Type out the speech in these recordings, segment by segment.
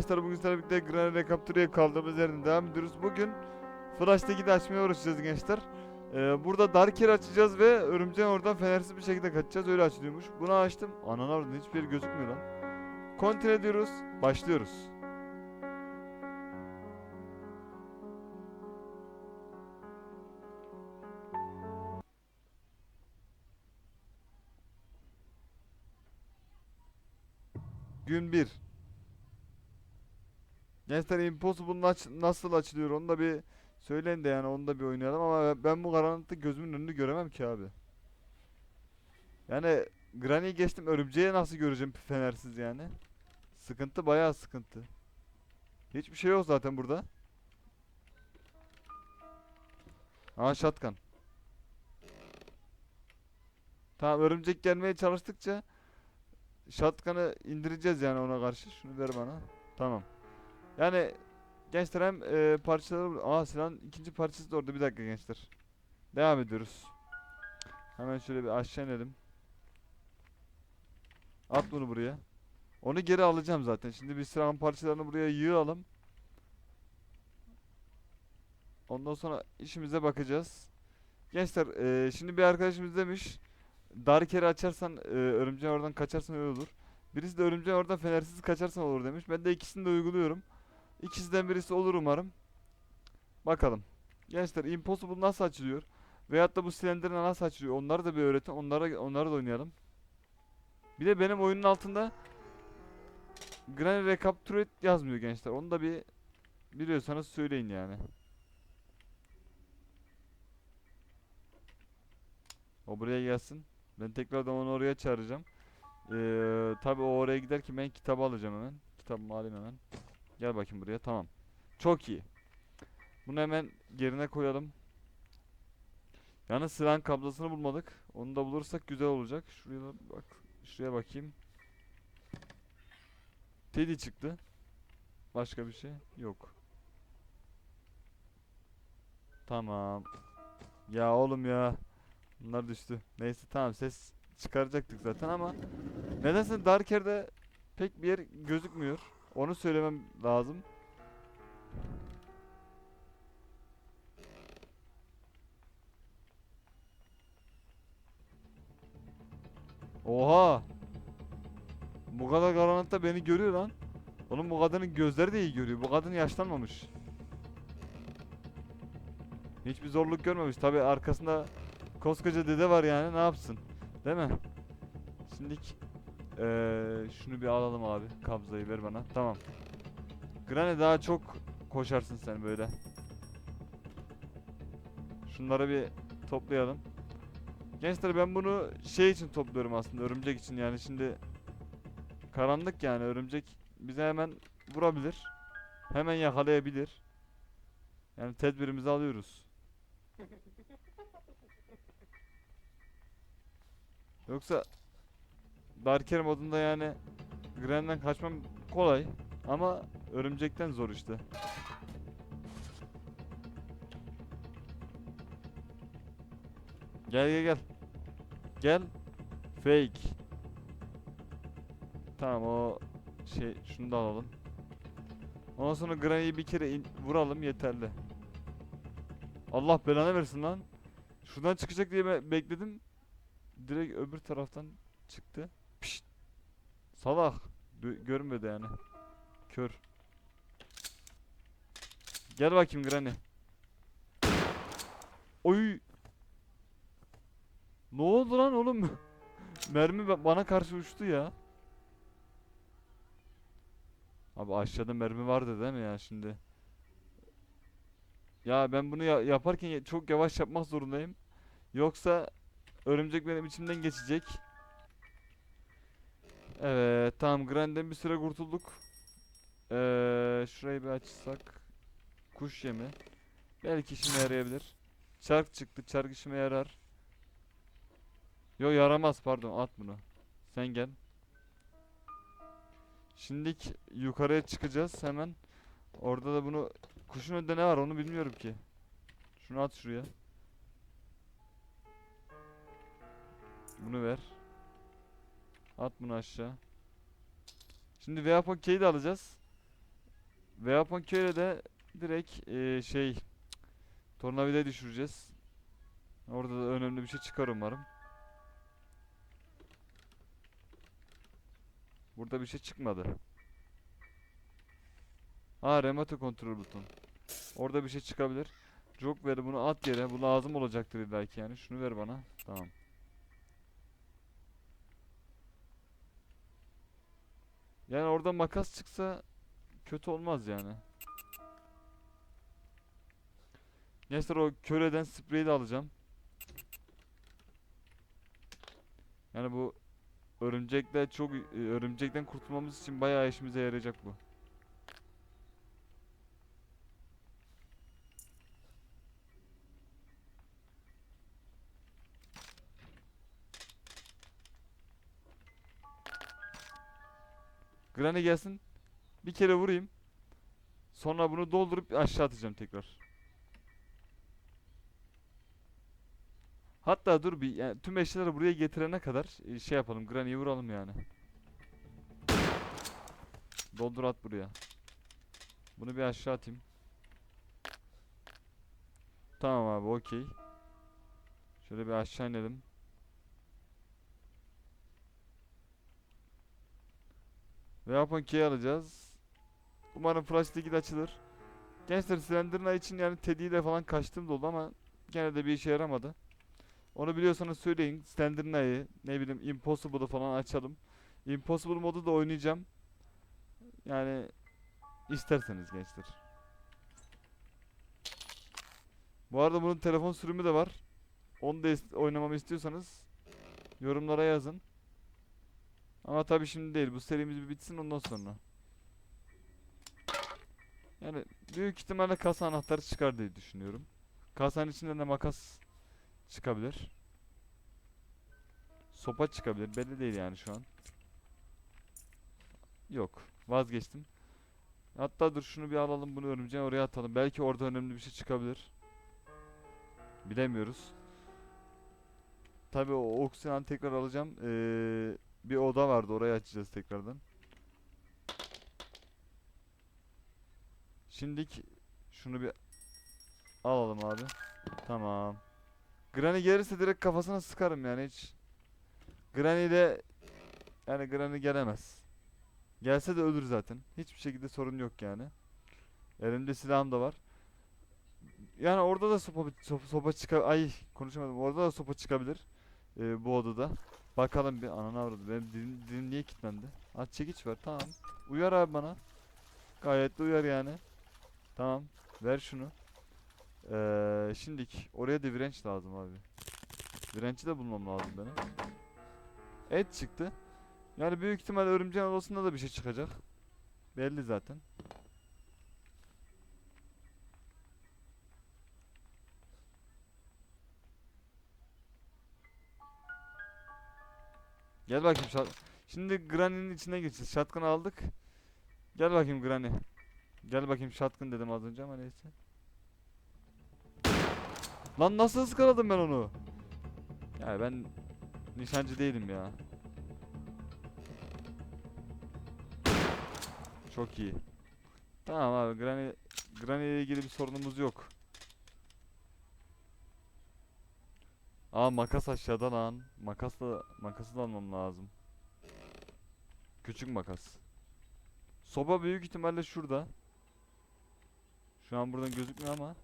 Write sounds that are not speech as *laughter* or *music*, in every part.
gençler bugün sizlerle birlikte Granny Recapture'ya kaldığımız yerden devam ediyoruz. Bugün Flash'taki de açmaya uğraşacağız gençler. Ee, burada Dark Yer açacağız ve örümceğin oradan fenersiz bir şekilde kaçacağız. Öyle açılıyormuş. Bunu açtım. Ananı avradın hiçbir yeri gözükmüyor lan. Continue ediyoruz. Başlıyoruz. Gün 1. Gençler Impossible aç- nasıl açılıyor onu da bir söyleyin de yani onu da bir oynayalım ama ben bu karanlıkta gözümün önünü göremem ki abi. Yani Granny'i geçtim örümceği nasıl göreceğim fenersiz yani. Sıkıntı bayağı sıkıntı. Hiçbir şey yok zaten burada. Aa shotgun. Tamam örümcek gelmeye çalıştıkça shotgun'ı indireceğiz yani ona karşı. Şunu ver bana. Tamam. Yani gençler hem e, parçaları... Aa silahın ikinci parçası da orada. Bir dakika gençler. Devam ediyoruz. Hemen şöyle bir aşağı inelim. At bunu buraya. Onu geri alacağım zaten. Şimdi bir silahın parçalarını buraya yığalım. Ondan sonra işimize bakacağız. Gençler e, şimdi bir arkadaşımız demiş. Darker'i açarsan e, örümceğin oradan kaçarsan öyle olur. Birisi de örümceğin oradan fenersiz kaçarsan olur demiş. Ben de ikisini de uyguluyorum. İkisinden birisi olur umarım. Bakalım. Gençler Impossible nasıl açılıyor? Veyahut da bu Slender'ına nasıl açılıyor? Onları da bir öğretin. Onlara, onları da oynayalım. Bir de benim oyunun altında Granny Recapture yazmıyor gençler. Onu da bir biliyorsanız söyleyin yani. O buraya gelsin. Ben tekrardan onu oraya çağıracağım. Ee, tabi o oraya giderken ben kitabı alacağım hemen. Kitabımı alayım hemen. Gel bakayım buraya. Tamam. Çok iyi. Bunu hemen yerine koyalım. Yalnız silahın kablosunu bulmadık. Onu da bulursak güzel olacak. Şuraya bak. Şuraya bakayım. Teddy çıktı. Başka bir şey yok. Tamam. Ya oğlum ya. Bunlar düştü. Neyse tamam ses çıkaracaktık zaten ama nedense Darker'de pek bir yer gözükmüyor. Onu söylemem lazım. Oha! Bu kadar karanlıkta beni görüyor lan. Oğlum bu kadının gözleri de iyi görüyor. Bu kadın yaşlanmamış. Hiçbir zorluk görmemiş. Tabi arkasında koskoca dede var yani ne yapsın? Değil mi? Şimdilik eee şunu bir alalım abi. Kabzayı ver bana. Tamam. Granny daha çok koşarsın sen böyle. Şunları bir toplayalım. Gençler ben bunu şey için topluyorum aslında örümcek için yani şimdi karanlık yani örümcek bize hemen vurabilir. Hemen yakalayabilir. Yani tedbirimizi alıyoruz. Yoksa Darker modunda yani Gran'den kaçmam kolay ama örümcekten zor işte. Gel gel gel. Gel. Fake. Tamam o şey şunu da alalım. Ondan sonra Granny'yi bir kere vuralım yeterli. Allah belanı versin lan. Şuradan çıkacak diye be- bekledim. Direkt öbür taraftan çıktı. Salak. Dö- görmedi yani. Kör. Gel bakayım Granny. Oy. Ne oldu lan oğlum? *laughs* Mermi ba- bana karşı uçtu ya. Abi aşağıda mermi vardı değil mi ya şimdi? Ya ben bunu ya- yaparken ya- çok yavaş yapmak zorundayım. Yoksa örümcek benim içimden geçecek. Evet tamam Granny'den bir süre kurtulduk. Ee, şurayı bir açsak. Kuş yemi. Belki işime yarayabilir. Çark çıktı. Çark işime yarar. Yo yaramaz pardon at bunu. Sen gel. Şimdilik yukarıya çıkacağız hemen. Orada da bunu kuşun önünde ne var onu bilmiyorum ki. Şunu at şuraya. Bunu ver. At bunu aşağı. Şimdi Veapon K'yi de alacağız. Weapon de direkt eee, şey tornavidayı düşüreceğiz. Orada da önemli bir şey çıkar umarım. Burada bir şey çıkmadı. Ha remote control buton. Orada bir şey çıkabilir. Jog ver bunu at yere. Bu lazım olacaktır belki yani. Şunu ver bana. Tamam. Yani orada makas çıksa kötü olmaz yani. Gençler o kör eden spreyi de alacağım. Yani bu örümcekler çok e, örümcekten kurtulmamız için bayağı işimize yarayacak bu. Granny gelsin. Bir kere vurayım. Sonra bunu doldurup aşağı atacağım tekrar. Hatta dur bir yani tüm eşyaları buraya getirene kadar e, şey yapalım. Granny'yi vuralım yani. Doldur at buraya. Bunu bir aşağı atayım. Tamam abi okey. Şöyle bir aşağı inelim. Ve yapın key alacağız. Umarım Flash Liquid açılır. Gençler Slenderman için yani Teddy'yle falan kaçtım da oldu ama gene de bir işe yaramadı. Onu biliyorsanız söyleyin. Slenderman'ı ne bileyim Impossible'ı falan açalım. Impossible modu da oynayacağım. Yani isterseniz gençler. Bu arada bunun telefon sürümü de var. Onu da oynamamı istiyorsanız yorumlara yazın. Ama tabii şimdi değil. Bu serimiz bir bitsin ondan sonra. Yani büyük ihtimalle kasa anahtarı çıkar diye düşünüyorum. Kasanın içinden de makas çıkabilir. Sopa çıkabilir. Belli değil yani şu an. Yok. Vazgeçtim. Hatta dur şunu bir alalım bunu örümceğe oraya atalım. Belki orada önemli bir şey çıkabilir. Bilemiyoruz. Tabii o oksijen tekrar alacağım. Ee, bir oda vardı orayı açacağız tekrardan. Şimdilik şunu bir alalım abi. Tamam. Granny gelirse direkt kafasına sıkarım yani hiç. Granny de yani Granny gelemez. Gelse de ölür zaten. Hiçbir şekilde sorun yok yani. Elimde silahım da var. Yani orada da sopa sopa, sopa çıkar. Ay konuşamadım. Orada da sopa çıkabilir. Ee, bu odada. Bakalım bir anana avradı. Benim dilim, dilim niye kilitlendi? At çekiç ver. Tamam. Uyar abi bana. Gayet de uyar yani. Tamam. Ver şunu. Ee, şimdik oraya da wrench lazım abi. Wrench'i de bulmam lazım benim. Et çıktı. Yani büyük ihtimal örümceğin odasında da bir şey çıkacak. Belli zaten. Gel bakayım şat. Şimdi Granny'nin içine geçeceğiz. Shotgun aldık. Gel bakayım Granny. Gel bakayım shotgun dedim az önce ama neyse. Lan nasıl ıskaladım ben onu? Ya ben nişancı değilim ya. Çok iyi. Tamam abi Granny Granny ile ilgili bir sorunumuz yok. Aa makas aşağıda lan. Makasla makası da almam lazım. Küçük makas. Soba büyük ihtimalle şurada. Şu an buradan gözükmüyor ama.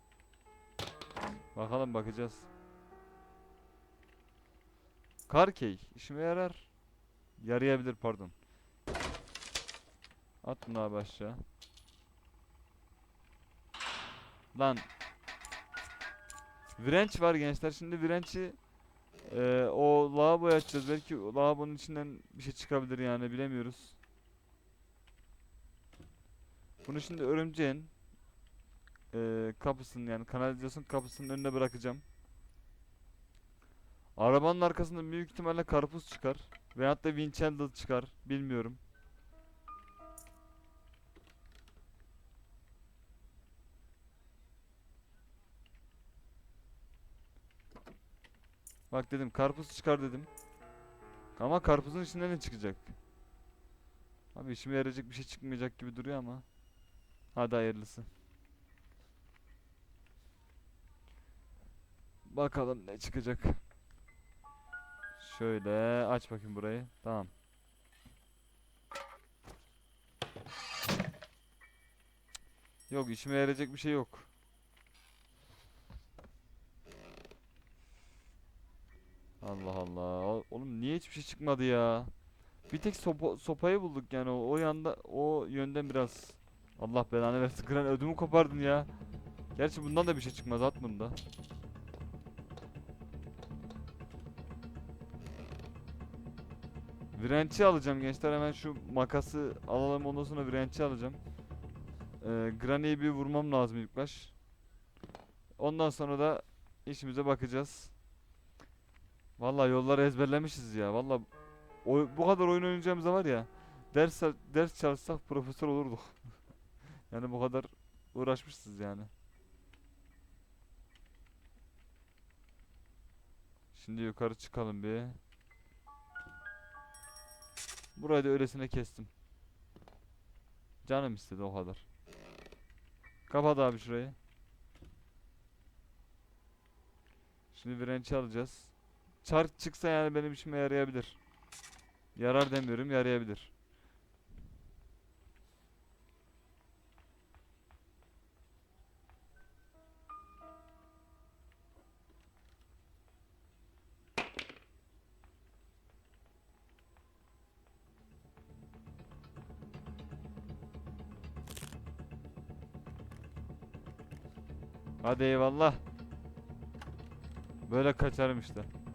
Bakalım bakacağız. Karkey işime yarar. Yarayabilir pardon. At bunu abi aşağı. Lan. Wrench var gençler. Şimdi wrench'i eee o lavaboyu açacağız. Belki lavabonun içinden bir şey çıkabilir yani bilemiyoruz. Bunu şimdi örümceğin eee kapısının yani kanalizasyon kapısının önüne bırakacağım. Arabanın arkasında büyük ihtimalle karpuz çıkar. Veyahut da Winchell çıkar. Bilmiyorum. Bak dedim karpuz çıkar dedim. Ama karpuzun içinden ne çıkacak? Abi işime yarayacak bir şey çıkmayacak gibi duruyor ama. Hadi hayırlısı. Bakalım ne çıkacak. Şöyle aç bakayım burayı. Tamam. Yok işime yarayacak bir şey yok. Allah Allah. Oğlum niye hiçbir şey çıkmadı ya? Bir tek sopa, sopayı bulduk yani o, o yanda o yönden biraz. Allah belanı versin. Kıran ödümü kopardın ya. Gerçi bundan da bir şey çıkmaz at bunu da. Virenç'i alacağım gençler hemen şu makası alalım ondan sonra Virenç'i alacağım. Ee, Granny'yi bir vurmam lazım ilk baş. Ondan sonra da işimize bakacağız. Vallahi yolları ezberlemişiz ya. Vallahi o, bu kadar oyun oynayacağımızda var ya ders ders çalışsak profesör olurduk. *laughs* yani bu kadar uğraşmışız yani. Şimdi yukarı çıkalım bir. Burayı da öylesine kestim. Canım istedi o kadar. Kapat abi şurayı. Şimdi virenç'i alacağız. Çark çıksa yani benim işime yarayabilir. Yarar demiyorum, yarayabilir. Hadi eyvallah. Böyle kaçarım işte.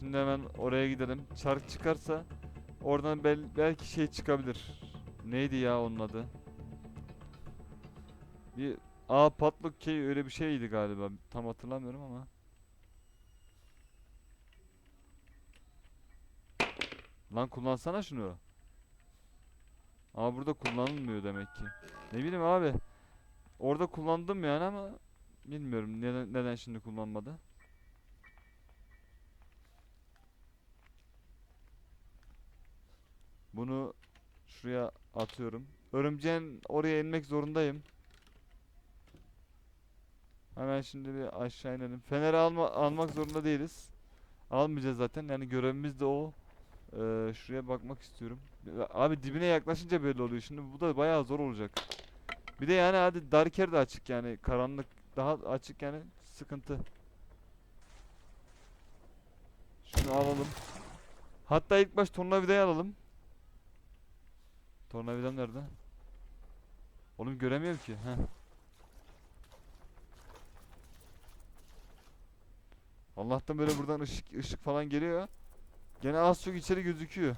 Şimdi hemen oraya gidelim. Çark çıkarsa oradan bel belki şey çıkabilir. Neydi ya onun adı? Bir A patluk key öyle bir şeydi galiba. Tam hatırlamıyorum ama. Lan kullansana şunu. Ama burada kullanılmıyor demek ki. Ne bileyim abi. Orada kullandım yani ama bilmiyorum neden, neden şimdi kullanmadı. Bunu şuraya atıyorum. Örümceğin oraya inmek zorundayım. Hemen şimdi bir aşağı inelim. Feneri alma, almak zorunda değiliz. Almayacağız zaten. Yani görevimiz de o. Ee, şuraya bakmak istiyorum. Abi dibine yaklaşınca böyle oluyor. Şimdi bu da bayağı zor olacak. Bir de yani hadi Darker de açık yani. Karanlık daha açık yani. Sıkıntı. Şunu alalım. Hatta ilk baş tornavidayı alalım. Tornavidam nerede? Oğlum göremiyorum ki. Heh. Allah'tan böyle buradan ışık ışık falan geliyor. Gene az çok içeri gözüküyor.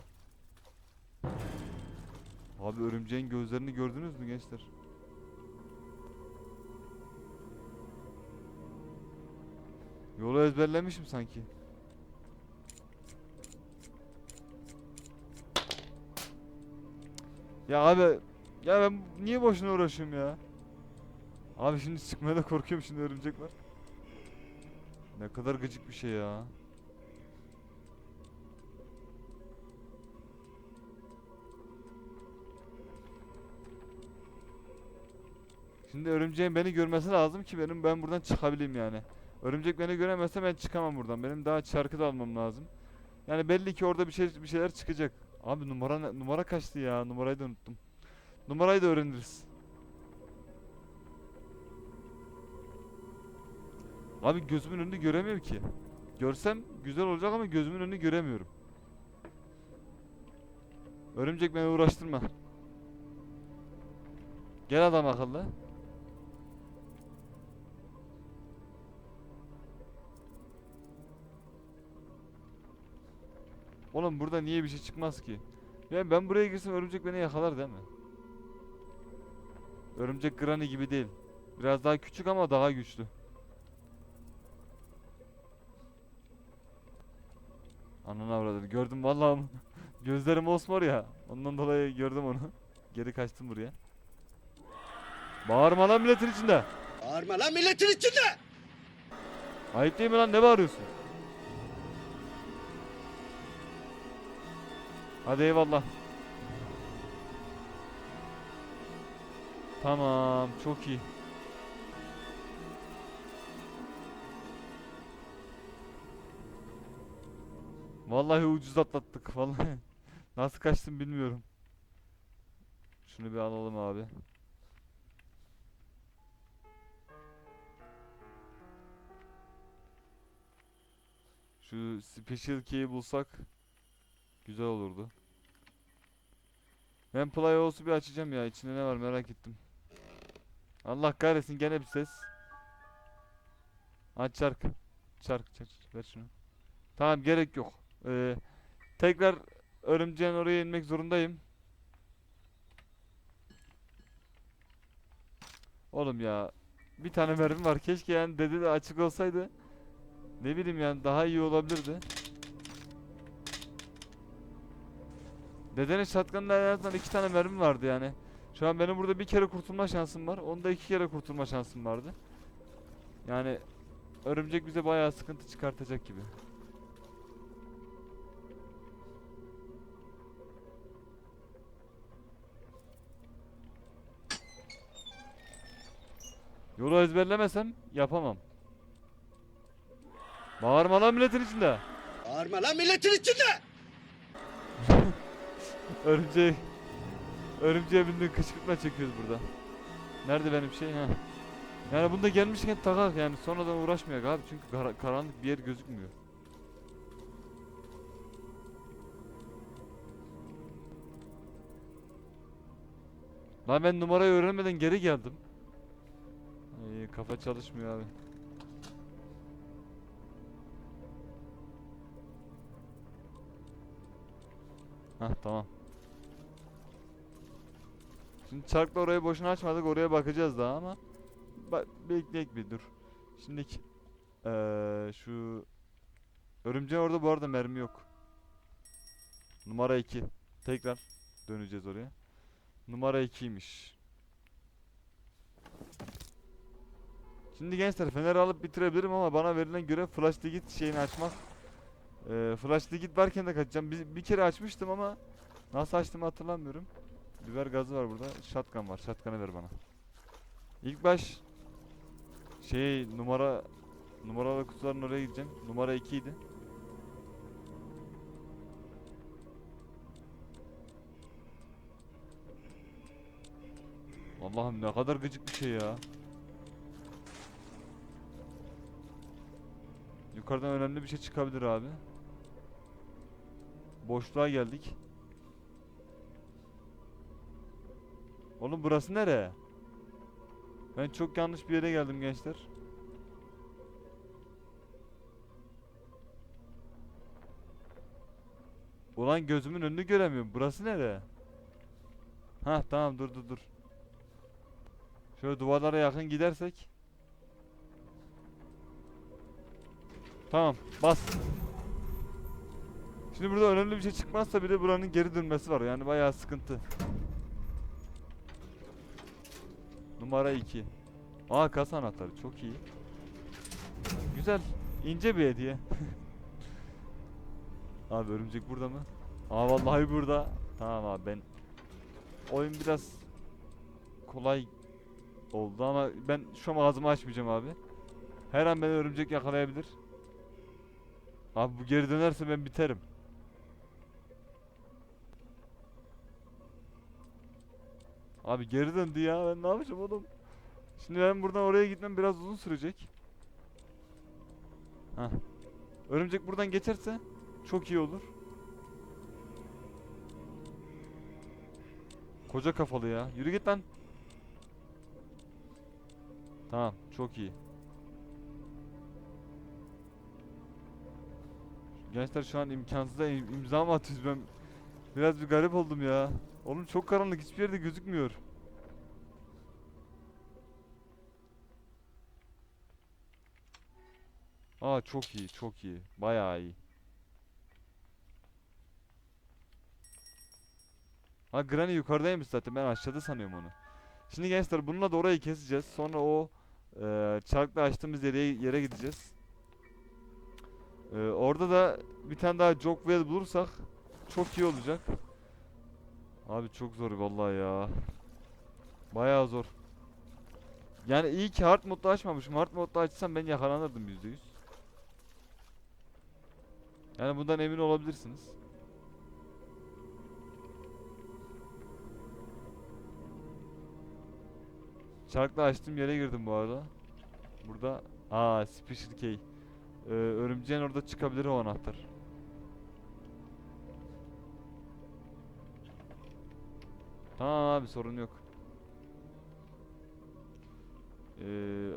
Abi örümceğin gözlerini gördünüz mü gençler? Yolu ezberlemişim sanki. Ya abi ya ben niye boşuna uğraşıyorum ya? Abi şimdi çıkmaya da korkuyorum şimdi örümcek var. Ne kadar gıcık bir şey ya. Şimdi örümceğin beni görmesi lazım ki benim ben buradan çıkabileyim yani. Örümcek beni göremezse ben çıkamam buradan. Benim daha çarkı da almam lazım. Yani belli ki orada bir şey bir şeyler çıkacak. Abi numara numara kaçtı ya? Numarayı da unuttum. Numarayı da öğreniriz. Abi gözümün önünü göremiyorum ki. Görsem güzel olacak ama gözümün önünü göremiyorum. Örümcek beni uğraştırma. Gel adam akıllı. Oğlum burada niye bir şey çıkmaz ki? Yani ben buraya girsem örümcek beni yakalar değil mi? Örümcek Granny gibi değil. Biraz daha küçük ama daha güçlü. Ananı avradım. Gördüm vallahi *laughs* gözlerim osmor ya. Ondan dolayı gördüm onu. *laughs* Geri kaçtım buraya. Bağırma lan milletin içinde. Bağırma lan milletin içinde! Ayıp değil mi lan ne bağırıyorsun? Hadi eyvallah. Tamam, çok iyi. Vallahi ucuz atlattık vallahi. *laughs* Nasıl kaçtım bilmiyorum. Şunu bir alalım abi. Şu special key'i bulsak güzel olurdu. Ben Playos'u bir açacağım ya. İçinde ne var merak ettim. Allah kahretsin gene bir ses. Aç çark. Çark çark. Ver şunu. Tamam gerek yok. Ee, tekrar örümceğin oraya inmek zorundayım. Oğlum ya. Bir tane mermi var. Keşke yani dedi de açık olsaydı. Ne bileyim yani daha iyi olabilirdi. Dedenin shotgun'da en azından iki tane mermi vardı yani. Şu an benim burada bir kere kurtulma şansım var. Onda iki kere kurtulma şansım vardı. Yani örümcek bize bayağı sıkıntı çıkartacak gibi. Yolu ezberlemesem yapamam. Bağırma lan milletin içinde. Bağırma lan milletin içinde. Örümceği Örümceğe bindiğin kışkırtma çekiyoruz burada. Nerede benim şey ha? Yani bunda gelmişken takak yani sonradan uğraşmayak abi çünkü kara- karanlık bir yer gözükmüyor. Lan ben numarayı öğrenmeden geri geldim. Ay, kafa çalışmıyor abi. Hah tamam. Şimdi çarkla orayı boşuna açmadık oraya bakacağız daha ama ba bekleyek bir dur. Şimdiki eee şu örümceğin orada bu arada mermi yok. Numara 2. Tekrar döneceğiz oraya. Numara 2'ymiş. Şimdi gençler feneri alıp bitirebilirim ama bana verilen görev flash digit şeyini açmak. Eee flash digit varken de kaçacağım. Bir, bir kere açmıştım ama nasıl açtığımı hatırlamıyorum. Biber gazı var burada. Shotgun var. Shotgun'ı ver bana. İlk baş şey numara numaralı kutuların oraya gideceğim. Numara 2 idi. Allah'ım ne kadar gıcık bir şey ya. Yukarıdan önemli bir şey çıkabilir abi. Boşluğa geldik. Oğlum burası nere? Ben çok yanlış bir yere geldim gençler. Ulan gözümün önünü göremiyorum. Burası nere? Ha tamam dur dur dur. Şöyle duvarlara yakın gidersek. Tamam bas. Şimdi burada önemli bir şey çıkmazsa bile buranın geri dönmesi var. Yani bayağı sıkıntı. Numara 2. Aa kasa anahtarı çok iyi. Güzel. ince bir hediye. *laughs* abi örümcek burada mı? Aa vallahi burada. Tamam abi ben oyun biraz kolay oldu ama ben şu an ağzımı açmayacağım abi. Her an beni örümcek yakalayabilir. Abi bu geri dönerse ben biterim. Abi geri döndü ya ben ne yapacağım oğlum? Şimdi ben buradan oraya gitmem biraz uzun sürecek. Hah. Örümcek buradan geçerse çok iyi olur. Koca kafalı ya. Yürü git lan. Tamam, çok iyi. Gençler şu an imkansıza im- imza mı atıyoruz ben? Biraz bir garip oldum ya. Oğlum çok karanlık hiçbir yerde gözükmüyor. Aa çok iyi, çok iyi. Bayağı iyi. Ha Granny yukarıdaymış zaten. Ben aşağıda sanıyorum onu. Şimdi gençler bununla da orayı keseceğiz. Sonra o eee çarkla açtığımız yere yere gideceğiz. Eee, orada da bir tane daha Jogwell bulursak çok iyi olacak. Abi çok zor vallahi ya. Bayağı zor. Yani iyi ki hard modda açmamışım. Hard modda açsam ben yakalanırdım %100. Yani bundan emin olabilirsiniz. Çarkla açtığım yere girdim bu arada. Burada aa special key. Ee, örümceğin orada çıkabilir o anahtar. Tamam abi sorun yok. Ee,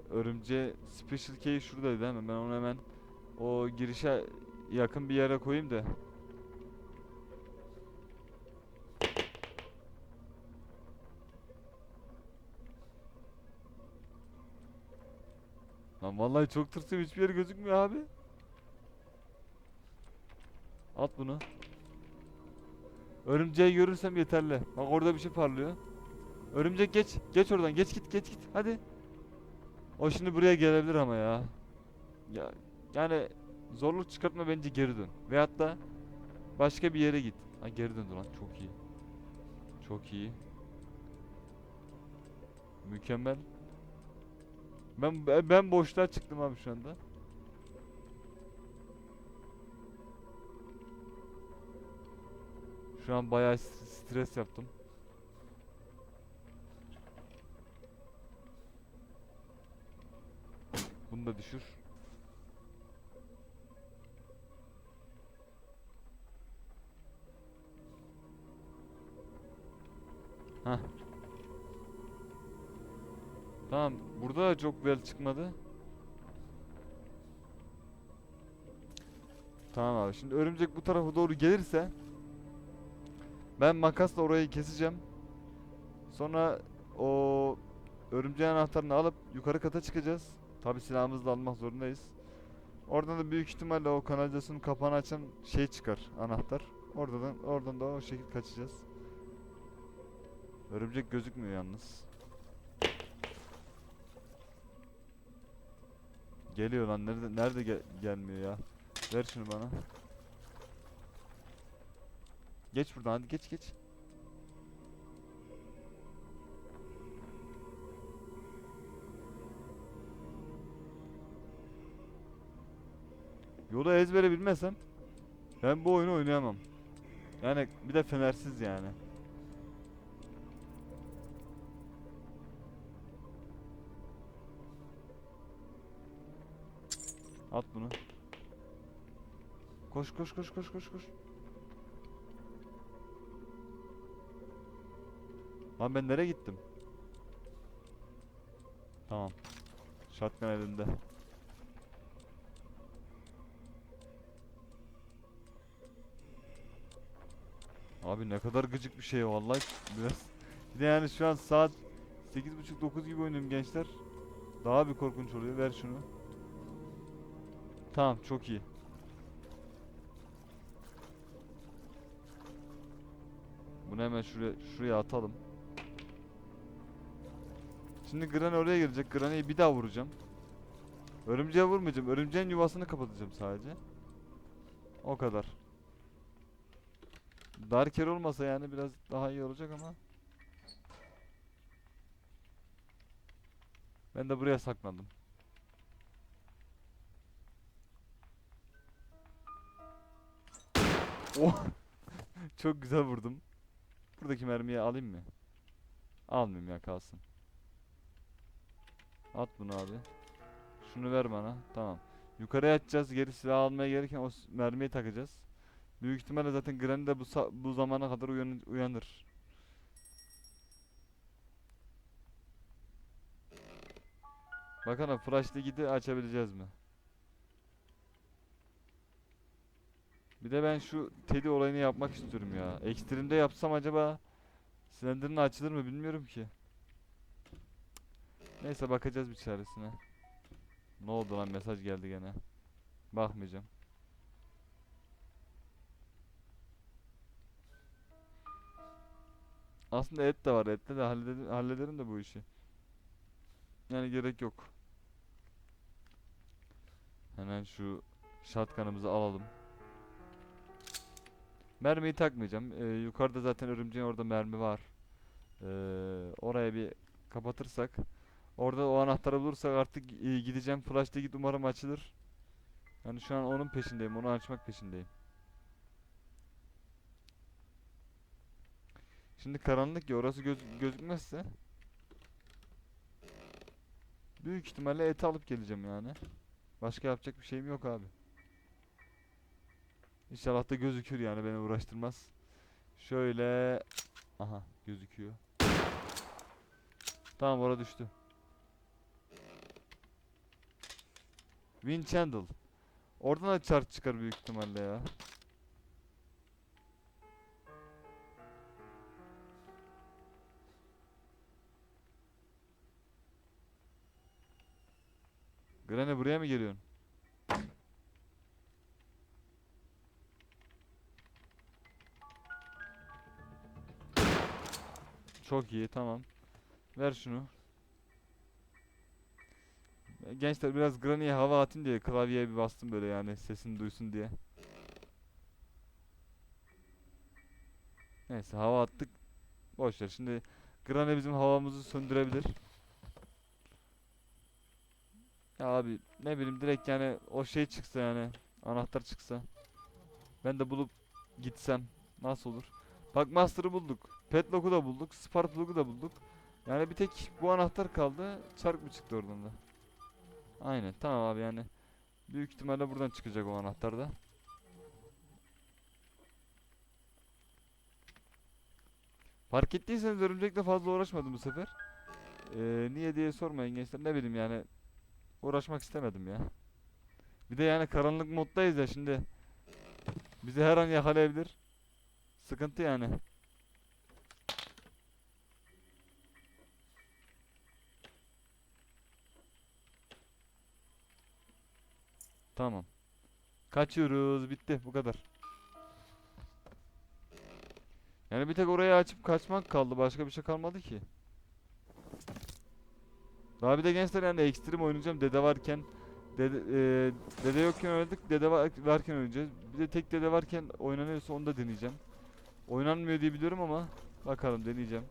örümce special key şuradaydı mi? Ben onu hemen o girişe yakın bir yere koyayım da. Lan vallahi çok tırsıyorum hiçbir yer gözükmüyor abi. At bunu. Örümceği görürsem yeterli. Bak orada bir şey parlıyor. Örümcek geç. Geç oradan. Geç git geç git. Hadi. O şimdi buraya gelebilir ama ya. Ya yani zorluk çıkartma bence geri dön. Veyahut da başka bir yere git. Ha geri döndü lan. Çok iyi. Çok iyi. Mükemmel. Ben ben- boşluğa çıktım abi şu anda. Şu an bayağı stres yaptım. Bunu da düşür. Hah. Tamam, burada da çok bel çıkmadı. Tamam abi. Şimdi örümcek bu tarafa doğru gelirse ben makasla orayı keseceğim. Sonra o örümceğin anahtarını alıp yukarı kata çıkacağız. Tabi silahımızı almak zorundayız. Oradan da büyük ihtimalle o kanalizasyonun kapağını açan şey çıkar, anahtar. Oradan oradan da o şekilde kaçacağız. Örümcek gözükmüyor yalnız. Geliyor lan nerede nerede gel- gelmiyor ya. Ver şunu bana. Geç buradan hadi geç geç. Yolu ezbere bilmesem ben bu oyunu oynayamam. Yani bir de fenersiz yani. At bunu. Koş koş koş koş koş koş. Lan ben nereye gittim? Tamam. Shotgun elinde. Abi ne kadar gıcık bir şey vallahi biraz. Bir de yani şu an saat 8.30-9 gibi oynuyorum gençler. Daha bir korkunç oluyor. Ver şunu. Tamam çok iyi. Bunu hemen şuraya şuraya atalım. Şimdi Granny oraya gelecek. Granny'yi bir daha vuracağım. Örümceğe vurmayacağım. Örümceğin yuvasını kapatacağım sadece. O kadar. Darker olmasa yani biraz daha iyi olacak ama. Ben de buraya saklandım. Oh! *laughs* Çok güzel vurdum. Buradaki mermiyi alayım mı? Almayayım ya kalsın. At bunu abi. Şunu ver bana. Tamam. Yukarıya atacağız. Geri silah almaya gelirken o mermiyi takacağız. Büyük ihtimalle zaten Granny de bu bu zamana kadar uyan- uyanır. Bakalım flash'la gidi açabileceğiz mi? Bir de ben şu Teddy olayını yapmak istiyorum ya. Ekstrem'de yapsam acaba Slender'ın açılır mı bilmiyorum ki. Neyse bakacağız bir çaresine. Ne oldu lan mesaj geldi gene. Bakmayacağım. Aslında et de var. Ette de hallederim, hallederim de bu işi. Yani gerek yok. Hemen şu shotgun'ımızı alalım. Mermiyi takmayacağım. Ee, yukarıda zaten örümceğin orada mermi var. Ee, oraya bir kapatırsak orada o anahtarı bulursak artık e, gideceğim Flash git umarım açılır. Yani şu an onun peşindeyim. Onu açmak peşindeyim. Şimdi karanlık ya orası göz gözükmezse büyük ihtimalle eti alıp geleceğim yani. Başka yapacak bir şeyim yok abi. İnşallah da gözükür yani beni uğraştırmaz. Şöyle aha gözüküyor. Tamam orada düştü. Wind Candle. Oradan da çark çıkar büyük ihtimalle ya. Granny buraya mı geliyorsun? Çok iyi tamam. Ver şunu. Gençler biraz Granny'e hava atayım diye klavyeye bir bastım böyle yani sesini duysun diye. Neyse hava attık. Boş ver. Şimdi Granny bizim havamızı söndürebilir. Ya abi ne bileyim direkt yani o şey çıksa yani anahtar çıksa. Ben de bulup gitsem nasıl olur? Bak Master'ı bulduk. Padlock'u da bulduk. Spark plug'u da bulduk. Yani bir tek bu anahtar kaldı. Çark mı çıktı oradan da? Aynen tamam abi yani. Büyük ihtimalle buradan çıkacak o anahtar da. Fark ettiyseniz örümcekle fazla uğraşmadım bu sefer. Ee, niye diye sormayın gençler. Ne bileyim yani. Uğraşmak istemedim ya. Bir de yani karanlık moddayız ya şimdi. Bizi her an yakalayabilir. Sıkıntı yani. Tamam. Kaçıyoruz. Bitti. Bu kadar. Yani bir tek orayı açıp kaçmak kaldı. Başka bir şey kalmadı ki. Daha bir de gençler yani ekstrem oynayacağım. Dede varken dede, e, dede yokken oynadık. Dede var, varken oynayacağız. Bir de tek dede varken oynanıyorsa onu da deneyeceğim. Oynanmıyor diye biliyorum ama bakalım deneyeceğim.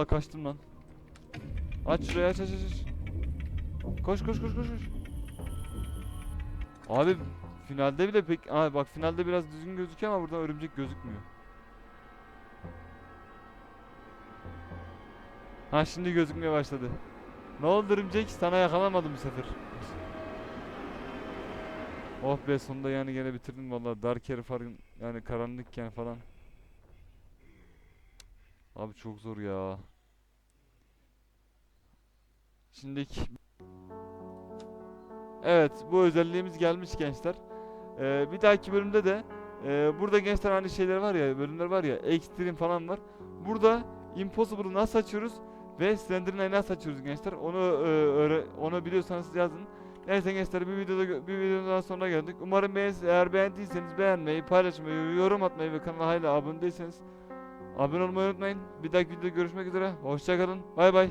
Vallahi kaçtım lan. Aç şurayı aç aç aç. Koş koş koş koş. Abi finalde bile pek Aa, bak finalde biraz düzgün gözüküyor ama burada örümcek gözükmüyor. Ha şimdi gözükmeye başladı. Ne oldu örümcek? Sana yakalamadım bu sefer. Oh be sonunda yani gene bitirdim vallahi Dark Area farkın yani karanlıkken falan. Abi çok zor ya. Şimdiki Evet bu özelliğimiz gelmiş gençler. Ee, bir dahaki bölümde de e, burada gençler hani şeyler var ya bölümler var ya Extreme falan var. Burada Impossible'ı nasıl açıyoruz ve Slenderman'ı nasıl açıyoruz gençler onu e, öğre- onu biliyorsanız yazın. Neyse gençler bir videoda bir videodan sonra geldik. Umarım beğenirsiniz. Eğer beğendiyseniz beğenmeyi, paylaşmayı, yorum atmayı ve kanala hala abone değilseniz abone olmayı unutmayın. Bir dahaki videoda görüşmek üzere. Hoşçakalın. Bay bay.